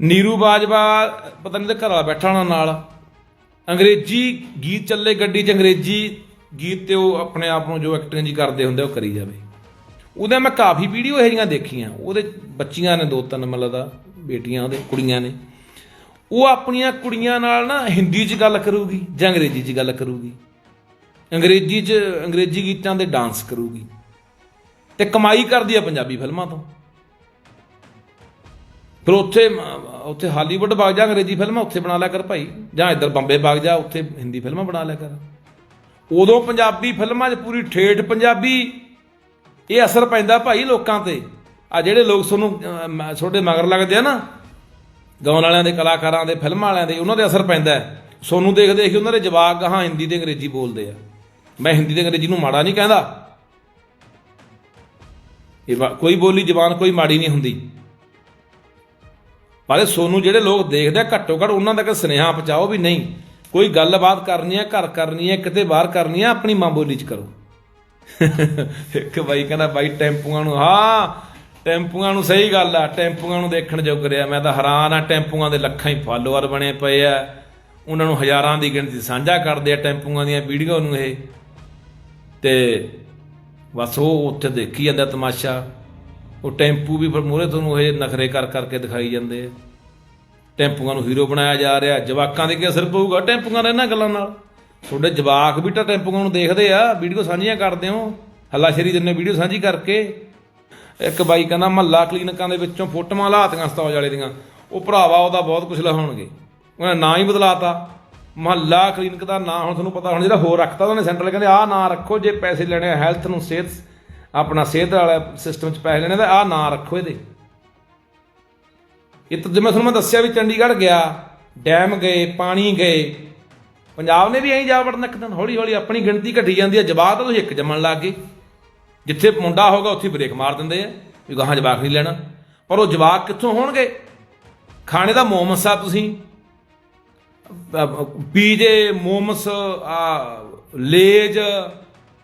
ਨੀਰੂ ਬਾਜਵਾ ਪਤਾ ਨਹੀਂ ਤੇ ਘਰ ਵਾਲਾ ਬੈਠਾ ਹੋਣਾ ਨਾਲ। ਅੰਗਰੇਜ਼ੀ ਗੀਤ ਚੱਲੇ ਗੱਡੀ 'ਚ ਅੰਗਰੇਜ਼ੀ ਗੀਤ ਤੇ ਉਹ ਆਪਣੇ ਆਪ ਨੂੰ ਜੋ ਐਕਟਿੰਗ ਜੀ ਕਰਦੇ ਹੁੰਦੇ ਉਹ ਕਰੀ ਜਾਵੇ। ਉਹਦੇ ਮੈਂ ਕਾਫੀ ਵੀਡੀਓ ਇਹੋ ਜਿਹੀਆਂ ਦੇਖੀਆਂ। ਉਹਦੇ ਬੱਚੀਆਂ ਨੇ ਦੋ ਤਿੰਨ ਮਤਲਬ ਦਾ, ਬੇਟੀਆਂ ਉਹਦੇ, ਕੁੜੀਆਂ ਨੇ। ਉਹ ਆਪਣੀਆਂ ਕੁੜੀਆਂ ਨਾਲ ਨਾ ਹਿੰਦੀ 'ਚ ਗੱਲ ਕਰੂਗੀ ਜਾਂ ਅੰਗਰੇਜ਼ੀ 'ਚ ਗੱਲ ਕਰੂਗੀ। ਅੰਗਰੇਜ਼ੀ 'ਚ, ਅੰਗਰੇਜ਼ੀ ਗੀਤਾਂ ਦੇ ਡਾਂਸ ਕਰੂਗੀ। ਤੇ ਕਮਾਈ ਕਰਦੀ ਆ ਪੰਜਾਬੀ ਫਿਲਮਾਂ ਤੋਂ। ਫਿਰ ਉੱਥੇ ਉੱਥੇ ਹਾਲੀਵੁੱਡ ਵਗ ਜਾ, ਅੰਗਰੇਜ਼ੀ ਫਿਲਮਾਂ ਉੱਥੇ ਬਣਾ ਲਿਆ ਕਰ ਭਾਈ। ਜਾਂ ਇੱਧਰ ਬੰਬੇ ਵਗ ਜਾ, ਉੱਥੇ ਹਿੰਦੀ ਫਿਲਮਾਂ ਬਣਾ ਲਿਆ ਕਰ। ਉਦੋਂ ਪੰਜਾਬੀ ਫਿਲਮਾਂ 'ਚ ਪੂਰੀ ਠੇਠ ਪੰਜਾਬੀ। ਇਹ ਅਸਰ ਪੈਂਦਾ ਭਾਈ ਲੋਕਾਂ ਤੇ। ਆ ਜਿਹੜੇ ਲੋਕ ਤੁਹਾਨੂੰ ਤੁਹਾਡੇ ਮਗਰ ਲੱਗਦੇ ਆ ਨਾ, ਗਾਉਣ ਵਾਲਿਆਂ ਦੇ, ਕਲਾਕਾਰਾਂ ਦੇ, ਫਿਲਮਾਂ ਵਾਲਿਆਂ ਦੇ, ਉਹਨਾਂ ਦੇ ਅਸਰ ਪੈਂਦਾ ਸੋਨੂੰ ਦੇਖ ਦੇਖ ਉਹਨਾਂ ਦੇ ਜਵਾਕ ਗਾਹਾਂ ਹਿੰਦੀ ਤੇ ਅੰਗਰੇਜ਼ੀ ਬੋਲਦੇ ਆ। ਮੈਂ ਹਿੰਦੀ ਤੇ ਅੰਗਰੇਜ਼ੀ ਨੂੰ ਮਾੜਾ ਨਹੀਂ ਕਹਿੰਦਾ। ਇਹ ਕੋਈ ਬੋਲੀ ਜ਼ਬਾਨ ਕੋਈ ਮਾੜੀ ਨਹੀਂ ਹੁੰਦੀ। ਪਰ ਇਹ ਸੋਨੂੰ ਜਿਹੜੇ ਲੋਕ ਦੇਖਦੇ ਆ ਘੱਟੋ ਘੱਟ ਉਹਨਾਂ ਤੱਕ ਸੁਨੇਹਾ ਪਹੁੰਚਾਓ ਵੀ ਨਹੀਂ। ਕੋਈ ਗੱਲਬਾਤ ਕਰਨੀ ਹੈ ਘਰ ਕਰਨੀ ਹੈ ਕਿਤੇ ਬਾਹਰ ਕਰਨੀ ਹੈ ਆਪਣੀ ਮਾਂ ਬੋਲੀ 'ਚ ਕਰੋ। ਇੱਕ ਬਾਈ ਕਹਿੰਦਾ, ਬਾਈ, ਟੈਂਪੂਆਂ ਨੂੰ, ਹਾਂ, ਟੈਂਪੂਆਂ ਨੂੰ ਸਹੀ ਗੱਲ ਆ, ਟੈਂਪੂਆਂ ਨੂੰ ਦੇਖਣ ਜੋਗ ਰਿਹਾ। ਮੈਂ ਤਾਂ ਹੈਰਾਨ ਆ, ਟੈਂਪੂਆਂ ਦੇ ਲੱਖਾਂ ਹੀ ਫਾਲੋਅਰ ਬਣੇ ਪਏ ਆ। ਉਹਨਾਂ ਨੂੰ ਹਜ਼ਾਰਾਂ ਦੀ ਗਿਣਤੀ ਸਾਂਝਾ ਕਰਦੇ ਆ ਟੈਂਪੂਆਂ ਦੀਆਂ ਵੀਡੀਓ ਨੂੰ ਇਹ। ਤੇ ਬਸ ਉਹ ਉੱਥੇ ਦੇਖੀ ਜਾਂਦਾ ਤਮਾਸ਼ਾ। ਉਹ ਟੈਂਪੂ ਵੀ ਫਿਰ ਮੂਹਰੇ ਤੁਹਾਨੂੰ ਇਹ ਨਖਰੇ ਕਰ ਕਰਕੇ ਦਿਖਾਈ ਜਾਂਦੇ ਆ। ਟੈਂਪੂਆਂ ਨੂੰ ਹੀਰੋ ਬਣਾਇਆ ਜਾ ਰਿਹਾ। ਜਵਾਕਾਂ ਦੇ ਕੀ ਅਸਰ ਪਊਗਾ ਟੈਂਪੂਆਂ ਦਾ ਇਹਨਾਂ ਗੱਲਾਂ ਨਾਲ? ਤੁਹਾਡੇ ਜਵਾਕ ਵੀ ਤਾਂ ਟੈਂਪੂਆਂ ਨੂੰ ਦੇਖਦੇ ਆ, ਵੀਡੀਓ ਸਾਂਝੀਆਂ ਕਰਦੇ ਹੋ। ਹੱਲਾਸ਼ੇਰੀ ਦਿੰਦੇ ਵੀਡੀਓ ਸਾਂਝੀ ਕਰਕੇ। ਇੱਕ ਬਾਈ ਕਹਿੰਦਾ, ਮਹੱਲਾ ਕਲੀਨਿਕਾਂ ਦੇ ਵਿੱਚੋਂ ਫੋਟੋਆਂ ਲਾਤੀਆਂ ਸਤੌਜ ਵਾਲੇ ਦੀਆਂ। ਉਹ ਭਰਾਵਾ, ਉਹਦਾ ਬਹੁਤ ਕੁਝ ਲਿਖਾਉਣਗੇ। ਉਹਨੇ ਨਾਂ ਹੀ ਬਦਲਾਤਾ। ਮਹੱਲਾ ਕਲੀਨਿਕ ਦਾ ਨਾਂ ਹੁਣ ਤੁਹਾਨੂੰ ਪਤਾ ਹੁਣ, ਜਿਹੜਾ ਹੋਰ ਰੱਖਤਾ, ਉਹਨੇ ਸੈਂਟਰਲ ਕਹਿੰਦੇ, ਆਹ ਨਾਂ ਰੱਖੋ, ਜੇ ਪੈਸੇ ਲੈਣੇ ਆ, ਹੈਲਥ ਨੂੰ, ਸਿਹਤ ਆਪਣਾ ਸਿਹਤ ਵਾਲਾ ਸਿਸਟਮ 'ਚ ਪੈਸੇ ਲੈਣੇ ਤਾਂ ਆਹ ਨਾਂ ਰੱਖੋ ਇਹਦੇ। ਇਹ ਤਾਂ ਜਿਵੇਂ ਤੁਹਾਨੂੰ ਮੈਂ ਦੱਸਿਆ ਵੀ ਚੰਡੀਗੜ੍ਹ ਗਿਆ, ਡੈਮ ਗਏ, ਪਾਣੀ ਗਏ, ਪੰਜਾਬ ਨੇ ਵੀ ਐਂ ਜਾ ਵੜਨ ਇੱਕ ਦਿਨ ਹੌਲੀ ਹੌਲੀ ਆਪਣੀ ਗਿਣਤੀ ਘਟੀ ਜਾਂਦੀ ਹੈ, ਜਵਾਬ ਤਾਂ ਤੁਸੀਂ ਇੱਕ ਜੰਮਣ ਲੱਗ ਗਏ। ਜਿੱਥੇ ਮੁੰਡਾ ਹੋਗਾ ਉੱਥੇ ਬ੍ਰੇਕ ਮਾਰ ਦਿੰਦੇ ਆ, ਵੀ ਗਾਹਾਂ ਜਵਾਕ ਨਹੀਂ ਲੈਣਾ। ਪਰ ਉਹ ਜਵਾਕ ਕਿੱਥੋਂ ਹੋਣਗੇ? ਖਾਣੇ ਦਾ ਮੋਮਸ ਆ ਤੁਸੀਂ। ਪੀਜੇ, ਮੋਮਸ ਲੇਜ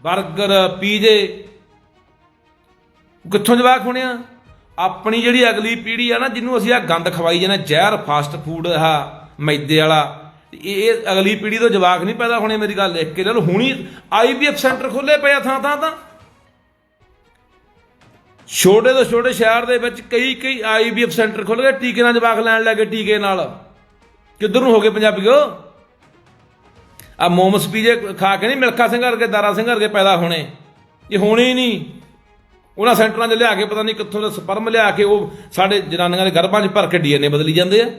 버ਗਰ ਪੀਜੇ। ਕਿੱਥੋਂ ਜਵਾਕ ਹੋਣੇ ਆ? ਆਪਣੀ ਜਿਹੜੀ ਅਗਲੀ ਪੀੜ੍ਹੀ ਆ ਨਾ, ਜਿਹਨੂੰ ਅਸੀਂ ਆ ਗੰਦ ਖਵਾਈ ਜਾਂਦੇ ਜ਼ਹਿਰ ਫਾਸਟ ਫੂਡ ਆ ਮੈਦੇ ਵਾਲਾ, ਇਹ ਅਗਲੀ ਪੀੜ੍ਹੀ ਤੋਂ ਜਵਾਕ ਨਹੀਂ ਪੈਦਾ ਹੋਣੇ, ਮੇਰੀ ਗੱਲ ਲਿਖ ਕੇ ਲੈ ਲਓ ਹੁਣੀ ਆਈਵੀਐਫ ਸੈਂਟਰ ਖੋਲੇ ਪਏ ਆ ਥਾਂ ਥਾਂ ਤਾਂ। ਛੋਟੇ ਤੋਂ ਛੋਟੇ ਸ਼ਹਿਰ ਦੇ ਵਿੱਚ ਕਈ ਕਈ ਆਈਵੀਐਫ ਸੈਂਟਰ ਖੁੱਲ ਗਏ, ਟੀਕੇ ਨਾਲ ਜਵਾਕ ਲੈਣ ਲੱਗੇ ਟੀਕੇ ਨਾਲ। ਕਿੱਧਰ ਨੂੰ ਹੋ ਗਏ ਪੰਜਾਬੀਓ? ਆ ਮੋਮਸ ਪੀਜੇ ਖਾ ਕੇ ਨਹੀਂ, ਮਿਲਖਾ ਸਿੰਘ ਵਰਗੇ, ਦਾਰਾ ਸਿੰਘ ਵਰਗੇ ਪੈਦਾ ਹੋਣੇ। ਇਹ ਹੋਣੇ ਹੀ ਨਹੀਂ। ਉਹਨਾਂ ਸੈਂਟਰਾਂ 'ਚ ਲਿਆ ਕੇ ਪਤਾ ਨਹੀਂ ਕਿੱਥੋਂ ਦਾ ਸਪਰਮ ਲਿਆ ਕੇ ਉਹ ਸਾਡੇ ਜਨਾਨੀਆਂ ਦੇ ਗਰਭਾਂ 'ਚ ਭਰ ਕੇ ਡੀਐਨਏ ਬਦਲੀ ਜਾਂਦੇ ਆ।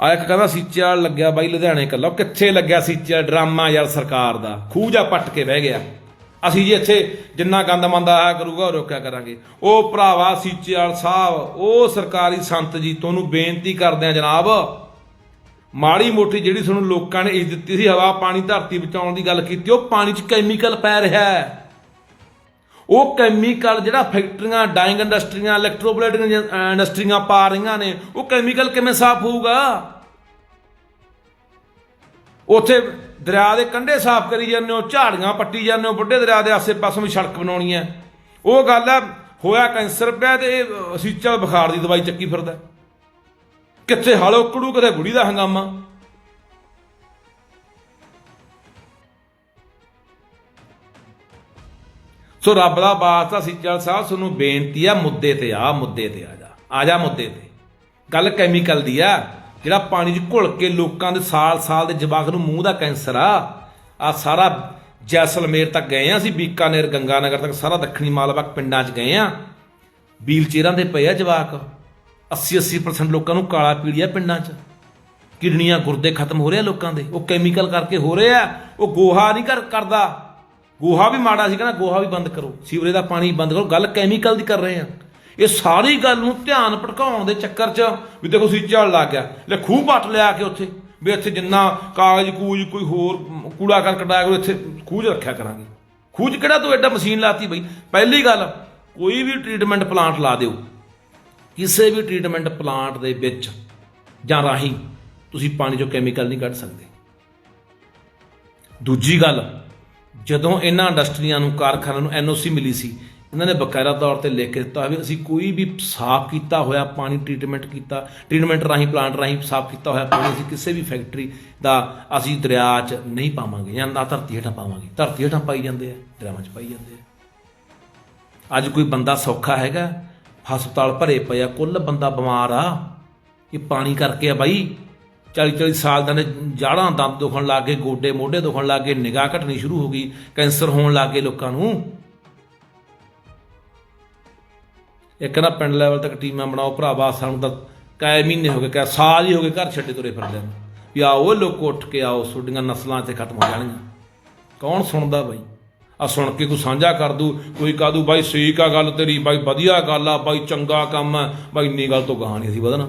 ਆ ਇੱਕ ਕਹਿੰਦਾ ਸੀਚੇ ਵਾਲ ਲੱਗਿਆ ਬਾਈ ਲੁਧਿਆਣੇ ਕੱਲਾ ਉਹ ਕਿੱਥੇ ਲੱਗਿਆ ਸੀਚੇ ਵਾਲਾ ਡਰਾਮਾ ਯਾਰ ਸਰਕਾਰ ਦਾ। ਖੂਹ ਜਾ ਪੱਟ ਕੇ ਬਹਿ ਗਿਆ। ਅਸੀਂ ਜੀ ਇੱਥੇ ਜਿੰਨਾ ਗੰਦ ਮੰਦਾ ਆਇਆ ਕਰੂਗਾ, ਉਹ ਰੋਕਿਆ ਕਰਾਂਗੇ। ਉਹ ਭਰਾਵਾ ਸੀਚੇਵਾਲ ਸਾਹਿਬ, ਉਹ ਸਰਕਾਰੀ ਸੰਤ ਜੀ, ਤੁਹਾਨੂੰ ਬੇਨਤੀ ਕਰਦੇ ਆ ਜਨਾਬ ਮਾੜੀ ਮੋਟੀ ਜਿਹੜੀ ਤੁਹਾਨੂੰ ਲੋਕਾਂ ਨੇ ਇਸ ਦਿੱਤੀ ਸੀ, ਹਵਾ, ਪਾਣੀ, ਧਰਤੀ ਬਚਾਉਣ ਦੀ ਗੱਲ ਕੀਤੀ, ਉਹ ਪਾਣੀ 'ਚ ਕੈਮੀਕਲ ਪੈ ਰਿਹਾ ਹੈ। ਉਹ ਕੈਮੀਕਲ ਜਿਹੜਾ ਫੈਕਟਰੀਆਂ ਡਾਈਂਗ ਇੰਡਸਟਰੀਆਂ ਇਲੈਕਟ੍ਰੋਪਲੇਟਿੰਗ ਇੰਡਸਟਰੀਆਂ ਪਾ ਰਹੀਆਂ ਨੇ, ਉਹ ਕੈਮੀਕਲ ਕਿਵੇਂ ਸਾਫ਼ ਹੋਊਗਾ? ਉੱਥੇ ਦਰਿਆ ਦੇ ਕੰਢੇ ਸਾਫ਼ ਕਰੀ ਜਾਂਦੇ ਹੋ, ਝਾੜੀਆਂ ਪੱਟੀ ਜਾਂਦੇ ਹੋ ਵੱਡੇ ਦਰਿਆ ਦੇ ਆਸੇ ਪਾਸੇ ਵੀ ਸੜਕ ਬਣਾਉਣੀ ਹੈ। ਉਹ ਗੱਲ ਹੈ ਹੋਇਆ ਕੈਂਸਰ ਪਿਆ ਤੇ ਇਹ ਸੀਚਾ ਬੁਖਾਰ ਦੀ ਦਵਾਈ ਚੱਕੀ ਫਿਰਦਾ। ਕਿੱਥੇ ਹਾਲੋ ਕੜੂ ਕਦੇ ਬੁੜੀ ਦਾ ਹੰਗਾਮਾ? ਸੋ ਰੱਬ ਦਾ ਵਾਸਤਾ ਸਿੱਚਲ ਸਾਹਿਬ ਤੁਹਾਨੂੰ ਬੇਨਤੀ ਆ, ਮੁੱਦੇ ਤੇ ਆ, ਮੁੱਦੇ ਤੇ ਆ ਜਾ ਆ ਜਾ ਮੁੱਦੇ ਤੇ। ਗੱਲ ਕੈਮੀਕਲ ਦੀ ਆ, ਜਿਹੜਾ ਪਾਣੀ 'ਚ ਘੁਲ ਕੇ ਲੋਕਾਂ ਦੇ ਸਾਲ-ਸਾਲ ਦੇ ਜਵਾਕ ਨੂੰ ਮੂੰਹ ਦਾ ਕੈਂਸਰ ਆ ਆ ਸਾਰਾ ਜੈਸਲਮੇਰ ਤੱਕ ਗਏ ਆ ਅਸੀਂ, ਬੀਕਾਨੇਰ, ਗੰਗਾਨਗਰ ਤੱਕ, ਸਾਰਾ ਦੱਖਣੀ ਮਾਲਵਾ ਪਿੰਡਾਂ 'ਚ ਗਏ ਆ। ਵੀਲ ਚੇਅਰਾਂ ਦੇ ਪਏ ਆ ਜਵਾਕ। 80-80% ਲੋਕਾਂ ਨੂੰ ਕਾਲਾ ਪੀੜੀਆ ਪਿੰਡਾਂ 'ਚ। ਕਿਡਨੀਆਂ ਗੁਰਦੇ ਖਤਮ ਹੋ ਰਹੇ ਆ ਲੋਕਾਂ ਦੇ। ਉਹ ਕੈਮੀਕਲ ਕਰਕੇ ਹੋ ਰਹੇ ਆ। ਉਹ ਗੋਹਾ ਨਹੀਂ ਕਰ ਕਰਦਾ। ਗੋਹਾ ਵੀ ਮਾੜਾ ਸੀ, ਕਹਿੰਦਾ ਗੋਹਾ ਵੀ ਬੰਦ ਕਰੋ। ਸੀਵਰੇਜ ਦਾ ਪਾਣੀ ਬੰਦ ਕਰੋ। ਗੱਲ ਕੈਮੀਕਲ ਦੀ ਕਰ ਰਹੇ ਆ। ਇਹ ਸਾਰੀ ਗੱਲ ਨੂੰ ਧਿਆਨ ਭਟਕਾਉਣ ਦੇ ਚੱਕਰ 'ਚ ਵੀ ਦੇਖੋ ਸੀਚਾ ਲੱਗ ਗਿਆ ਲੈ ਖੂਹ ਪੱਟ ਲਿਆ ਕੇ ਉੱਥੇ। ਵੀ ਇੱਥੇ ਜਿੰਨਾ ਕਾਗਜ਼ ਕੂਜ ਕੋਈ ਹੋਰ ਕੂੜਾ ਕਰ ਕਟਾਇਆ ਕਰੋ ਇੱਥੇ ਖੂਹ 'ਚ ਰੱਖਿਆ ਕਰਾਂਗੇ। ਖੂਹ ਕਿਹੜਾ ਤੂੰ ਐਡਾ ਮਸ਼ੀਨ ਲਾਤੀ ਬਈ? ਪਹਿਲੀ ਗੱਲ, ਕੋਈ ਵੀ ਟ੍ਰੀਟਮੈਂਟ ਪਲਾਂਟ ਲਾ ਦਿਓ। ਕਿਸੇ ਵੀ ਟ੍ਰੀਟਮੈਂਟ ਪਲਾਂਟ ਦੇ ਵਿੱਚ ਜਾਂ ਰਾਹੀਂ ਤੁਸੀਂ ਪਾਣੀ ਚੋਂ ਕੈਮੀਕਲ ਨਹੀਂ ਕੱਢ ਸਕਦੇ। ਦੂਜੀ ਗੱਲ, ਜਦੋਂ ਇਹਨਾਂ ਇੰਡਸਟਰੀਆਂ ਨੂੰ, ਕਾਰਖਾਨਿਆਂ ਨੂੰ ਐਨਓਸੀ ਮਿਲੀ ਸੀ, ਇਹਨਾਂ ਨੇ ਬਕਾਇਦਾ ਤੌਰ ਤੇ ਲਿਖ ਕੇ ਦਿੱਤਾ ਵੀ ਅਸੀਂ ਕੋਈ ਵੀ ਸਾਫ਼ ਕੀਤਾ ਹੋਇਆ ਪਾਣੀ ਟ੍ਰੀਟਮੈਂਟ ਕੀਤਾ ਟ੍ਰੀਟਮੈਂਟ ਰਾਹੀਂ ਪਲਾਂਟ ਰਾਹੀਂ ਸਾਫ਼ ਕੀਤਾ ਹੋਇਆ ਪਾਣੀ ਅਸੀਂ ਕਿਸੇ ਵੀ ਫੈਕਟਰੀ ਦਾ ਅਸੀਂ ਦਰਿਆ 'ਚ ਨਹੀਂ ਪਾਵਾਂਗੇ ਜਾਂ ਨਾ ਧਰਤੀ ਹੇਠਾਂ ਪਾਵਾਂਗੇ। ਧਰਤੀ ਹੇਠਾਂ ਪਾਈ ਜਾਂਦੇ ਆ, ਦਰਿਆਵਾਂ 'ਚ ਪਾਈ ਜਾਂਦੇ ਆ। ਅੱਜ ਕੋਈ ਬੰਦਾ ਸੌਖਾ ਹੈਗਾ ਹਸਪਤਾਲ ਭਰੇ ਪਏ ਆ, ਕੁੱਲ ਬੰਦਾ ਬਿਮਾਰ ਆ। ਇਹ ਪਾਣੀ ਕਰਕੇ ਆ ਬਾਈ। 40 40 ਸਾਲ ਦਾ ਨੇ ਜਾੜਾਂ ਦੰਦ ਦੁਖਣ ਲੱਗ ਗਏ, ਗੋਡੇ ਮੋਢੇ ਦੁਖਣ ਲੱਗ ਗਏ, ਨਿਗਾਹ ਘਟਣੀ ਸ਼ੁਰੂ ਹੋ ਗਈ, ਕੈਂਸਰ ਹੋਣ ਲੱਗ ਗਏ ਲੋਕਾਂ ਨੂੰ। ਇੱਕ ਨਾ ਪਿੰਡ ਲੈਵਲ ਤੱਕ ਟੀਮਾਂ ਬਣਾਓ ਭਰਾਵਾ, ਸਾਨੂੰ ਤਾਂ ਕਾਇ ਮਹੀਨੇ ਹੋ ਗਏ, ਕਾ ਸਾਲ ਹੀ ਹੋ ਗਏ ਘਰ ਛੱਡੇ ਤੁਰੇ ਫਿਰਦੇ ਨੂੰ। ਵੀ ਆਓ ਲੋਕ ਉੱਠ ਕੇ ਆਓ, ਤੁਹਾਡੀਆਂ ਨਸਲਾਂ ਤੇ ਖਤਮ ਹੋ ਜਾਣਗੀਆਂ। ਕੌਣ ਸੁਣਦਾ ਬਾਈ? ਆ ਸੁਣ ਕੇ ਕੋਈ ਸਾਂਝਾ ਕਰ ਦੂ, ਕੋਈ ਕਹ ਦੂ, ਬਾਈ ਸਹੀ ਆ ਗੱਲ ਤੇਰੀ, ਬਾਈ ਵਧੀਆ ਗੱਲ ਆ, ਬਾਈ ਚੰਗਾ ਕੰਮ ਆ। ਬਾਈ ਇੰਨੀ ਗੱਲ ਤੋਂ ਗਾਹ ਨਹੀਂ ਅਸੀਂ ਵਧਣਾ।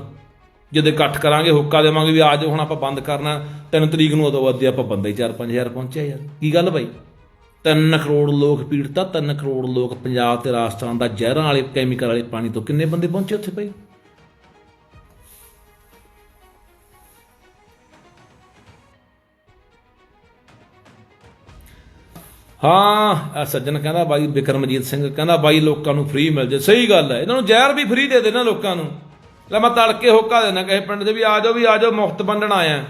ਜਦੋਂ ਇਕੱਠ ਕਰਾਂਗੇ, ਹੁੱਕਾ ਦੇਵਾਂਗੇ ਵੀ ਆ ਜਾਓ ਹੁਣ ਆਪਾਂ ਬੰਦ ਕਰਨਾ 3 ਤਰੀਕ ਨੂੰ ਉਦੋਂ ਵੱਧੇ ਆਪਾਂ ਬੰਦੇ ਹੀ 4-5000 ਪਹੁੰਚਿਆ ਯਾਰ। ਕੀ ਗੱਲ ਬਾਈ? 3 ਕਰੋੜ ਲੋਕ ਪੀੜਤਾ 3 ਕਰੋੜ ਲੋਕ ਪੰਜਾਬ ਤੇ ਰਾਜਸਥਾਨ ਦਾ ਜ਼ਹਿਰਾਂ ਵਾਲੇ, ਕੈਮੀਕਲ ਵਾਲੇ ਪਾਣੀ ਤੋਂ ਕਿੰਨੇ ਬੰਦੇ ਪਹੁੰਚੇ ਉੱਥੇ ਬਾਈ? ਹਾਂ, ਆਹ ਸੱਜਣ ਕਹਿੰਦਾ ਬਾਈ ਬਿਕਰਮਜੀਤ ਸਿੰਘ, ਕਹਿੰਦਾ ਬਾਈ ਲੋਕਾਂ ਨੂੰ ਫ੍ਰੀ ਮਿਲ ਜੇ। ਸਹੀ ਗੱਲ ਹੈ, ਇਹਨਾਂ ਨੂੰ ਜ਼ਹਿਰ ਵੀ ਫ੍ਰੀ ਦੇ ਦੇਣਾ ਲੋਕਾਂ ਨੂੰ। ਲੈ ਮੈਂ ਤੜਕੇ ਹੋਕਾ ਦੇਣਾ ਕਿਸੇ ਪਿੰਡ ਦੇ ਵੀ, ਆ ਜਾਓ ਵੀ, ਆ ਜਾਓ, ਮੁਫਤ ਵੰਡਣ ਆਇਆ।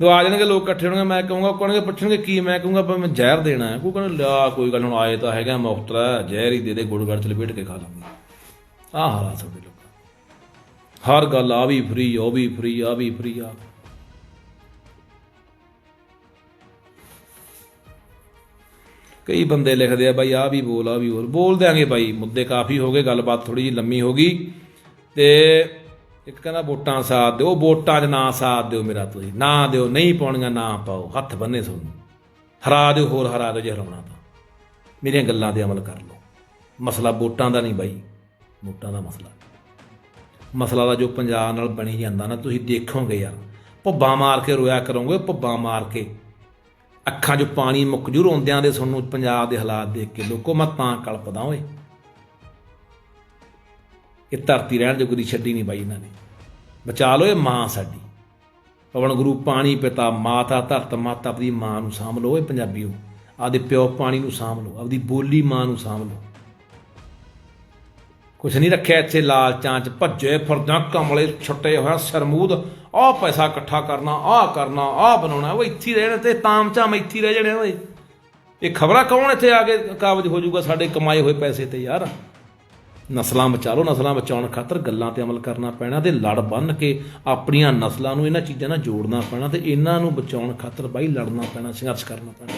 ਦੋ ਆ ਜਾਣਗੇ ਲੋਕ ਇਕੱਠੇ ਹੋਣਗੇ, ਮੈਂ ਕਹੂੰਗਾ ਕੋਣਗੇ ਪੁੱਛਣਗੇ ਕੀ, ਮੈਂ ਕਹੂੰਗਾ, ਪਰ ਮੈਂ ਜ਼ਹਿਰ ਦੇਣਾ ਹੈ। ਕੋਈ ਕਹਿੰਦਾ ਲਿਆ ਕੋਈ ਗੱਲ ਹੁਣ, ਆਏ ਤਾਂ ਹੈਗਾ ਮੁਫਤ ਦਾ ਜ਼ਹਿਰ ਹੀ ਦੇ ਦੇ ਗੁੜ ਚ ਲਪੇਟ ਕੇ ਖਾ ਲਾਂਗੇ। ਆਹ ਹਾਲਾਤ ਸਾਡੇ ਲੋਕਾਂ ਹਰ ਗੱਲ ਆ ਵੀ ਫ੍ਰੀ ਉਹ ਵੀ ਫ੍ਰੀ ਆ ਵੀ ਫ੍ਰੀ ਆ। ਕਈ ਬੰਦੇ ਲਿਖਦੇ ਆ, ਬਾਈ ਆ ਵੀ ਬੋਲ ਆ ਵੀ ਬੋਲ। ਬੋਲ ਦਿਆਂਗੇ ਬਾਈ, ਮੁੱਦੇ ਕਾਫੀ ਹੋ ਗਏ, ਗੱਲਬਾਤ ਥੋੜੀ ਜਿਹੀ ਲੰਮੀ ਹੋ ਗਈ। ਤੇ ਇੱਕ ਕਹਿੰਦਾ, ਵੋਟਾਂ ਸਾਥ ਦਿਓ, ਵੋਟਾਂ 'ਚ ਨਾ ਸਾਥ ਦਿਓ ਮੇਰਾ ਤੁਸੀਂ, ਨਾ ਦਿਓ, ਨਹੀਂ ਪਾਉਣੀਆਂ, ਨਾ ਪਾਓ, ਹੱਥ ਬੰਨੇ ਤੁਹਾਨੂੰ। ਹਰਾ ਦਿਓ, ਹੋਰ ਹਰਾ ਦਿਓ ਜੇ ਹਰਾਉਣਾ ਤਾਂ। ਮੇਰੀਆਂ ਗੱਲਾਂ ਤੇ ਅਮਲ ਕਰ ਲਓ। ਮਸਲਾ ਵੋਟਾਂ ਦਾ ਨਹੀਂ ਬਾਈ, ਵੋਟਾਂ ਦਾ ਮਸਲਾ। ਮਸਲਾ ਦਾ ਜੋ ਪੰਜਾਬ ਨਾਲ ਬਣੀ ਜਾਂਦਾ ਨਾ, ਤੁਸੀਂ ਦੇਖੋਗੇ ਯਾਰ। ਭੁੱਬਾਂ ਮਾਰ ਕੇ ਰੋਇਆ ਕਰੋਗੇ, ਭੁੱਬਾਂ ਮਾਰ ਕੇ। ਅੱਖਾਂ 'ਚੋਂ ਪਾਣੀ ਮੁੱਕ ਜੂ, ਰੋਂਦਿਆਂ ਦੇ ਤੁਹਾਨੂੰ ਪੰਜਾਬ ਦੇ ਹਾਲਾਤ ਦੇਖ ਕੇ ਲੋਕੋ, ਮੈਂ ਤਾਂ ਕਲਪਦਾ ਓਏ। ਇਹ ਧਰਤੀ ਰਹਿਣ ਜੋਗੀ ਛੱਡੀ ਨਹੀਂ ਬਾਈ ਇਹਨਾਂ ਨੇ। ਬਚਾ ਲਓ ਇਹ ਮਾਂ ਸਾਡੀ। ਪਵਨ ਗੁਰੂ ਪਾਣੀ ਪਿਤਾ, ਮਾਤਾ ਧਰਤ, ਮਾਤਾ ਆਪਣੀ ਮਾਂ ਨੂੰ ਸਾਂਭ ਲੋ ਓਏ ਪੰਜਾਬੀਓ। ਆਪਦੇ ਪਿਓ ਪਾਣੀ ਨੂੰ ਸਾਂਭ ਲਓ, ਆਪਦੀ ਬੋਲੀ ਮਾਂ ਨੂੰ ਸਾਂਭ ਲਓ। ਕੁਛ ਨਹੀਂ ਰੱਖਿਆ ਇੱਥੇ ਲਾਲਚਾਂ ਚ, ਭੱਜੇ ਫਿਰਦਾ ਕਮਲੇ ਛੁੱਟੇ ਹੋਇਆ ਸਰਮੂਦ। ਆਹ ਪੈਸਾ ਇਕੱਠਾ ਕਰਨਾ, ਆਹ ਕਰਨਾ, ਆਹ ਬਣਾਉਣਾ, ਉਹ ਇੱਥੇ ਹੀ ਰਹਿਣ ਤੇ ਤਾਮਚਾਮ ਇੱਥੇ ਰਹਿ ਜਾਣੇ ਓਏ ਇਹ ਖਬਰਾਂ ਕੌਣ ਇੱਥੇ ਆ ਕੇ ਕਾਬਜ ਹੋ ਜਾਊਗਾ ਸਾਡੇ ਕਮਾਏ ਹੋਏ ਪੈਸੇ ਤੇ ਯਾਰ? ਨਸਲਾਂ ਬਚਾ ਲਓ ਨਸਲਾਂ ਬਚਾਉਣ ਖਾਤਰ ਗੱਲਾਂ ਤੇ ਅਮਲ ਕਰਨਾ ਪੈਣਾ ਤੇ ਲੜ ਬੰਨ ਕੇ ਆਪਣੀਆਂ ਨਸਲਾਂ ਨੂੰ ਇਹਨਾਂ ਚੀਜ਼ਾਂ ਨਾਲ ਜੋੜਨਾ ਪੈਣਾ ਤੇ ਇਹਨਾਂ ਨੂੰ ਬਚਾਉਣ ਖਾਤਰ ਬਾਈ ਲੜਨਾ ਪੈਣਾ, ਸੰਘਰਸ਼ ਕਰਨਾ ਪੈਣਾ।